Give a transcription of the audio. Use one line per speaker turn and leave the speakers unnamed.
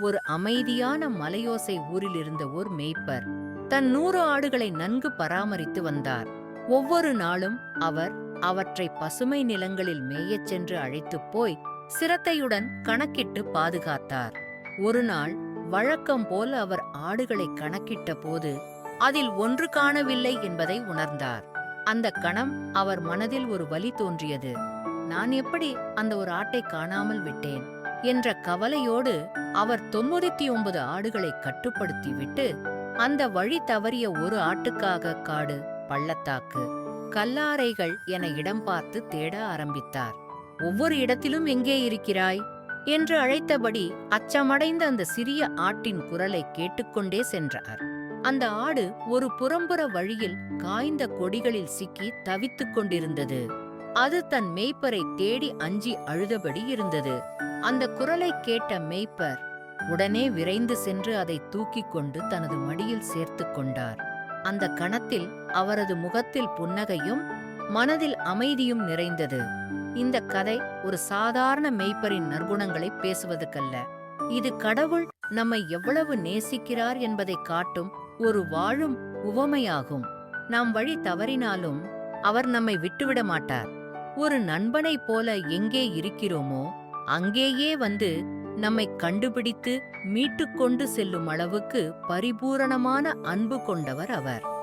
ஒரு அமைதியான மலையோசை ஊரில் இருந்த ஓர் மேய்ப்பர் தன் நூறு ஆடுகளை நன்கு பராமரித்து வந்தார். ஒவ்வொரு நாளும் அவர் அவற்றை பசுமை நிலங்களில் மேயச் சென்று அழைத்துப் போய் சிரத்தையுடன் கணக்கிட்டு பாதுகாத்தார். ஒரு நாள் வழக்கம் போல அவர் ஆடுகளை கணக்கிட்ட போது அதில் ஒன்று காணவில்லை என்பதை உணர்ந்தார். அந்த கணம் அவர் மனதில் ஒரு வலி தோன்றியது. நான் எப்படி அந்த ஒரு ஆட்டை காணாமல் விட்டேன்? என்ற கவலையோடு அவர் தொண்ணூத்தி ஒன்பது ஆடுகளை கட்டுப்படுத்திவிட்டு அந்த வழி தவறிய ஒரு ஆட்டுக்காக காடு பள்ளத்தாக்கு கல்லாறைகள் என இடம் பார்த்து தேட ஆரம்பித்தார். ஒவ்வொரு இடத்திலும் எங்கே இருக்கிறாய்? என்று அழைத்தபடி அச்சமடைந்த அந்த சிறிய ஆட்டின் குரலை கேட்டுக்கொண்டே சென்றார். அந்த ஆடு ஒரு புறம்புற வழியில் காய்ந்த கொடிகளில் சிக்கி தவித்துக் கொண்டிருந்தது. அது தன் மேய்ப்பரை தேடி அஞ்சி அழுதபடி இருந்தது. அந்த குரலை கேட்ட மெய்ப்பர் உடனே விரைந்து சென்று அதை தூக்கிக் கொண்டு தனது மடியில் சேர்த்துக் கொண்டார். அந்த கணத்தில் அவரது முகத்தில் புன்னகையும் மனதில் அமைதியும் நிறைந்தது. இந்த கதை ஒரு சாதாரண மெய்ப்பரின் நற்குணங்களை பேசுவதற்கல்ல. இது கடவுள் நம்மை எவ்வளவு நேசிக்கிறார் என்பதை காட்டும் ஒரு வாழும் உவமையாகும். நாம் வழி தவறினாலும் அவர் நம்மை விட்டுவிட மாட்டார். ஒரு நண்பனைப் போல எங்கே இருக்கிறோமோ அங்கேயே வந்து நம்மை கண்டுபிடித்து மீட்டுக்கொண்டு செல்லும் அளவுக்கு பரிபூரணமான அன்பு கொண்டவர் அவர்.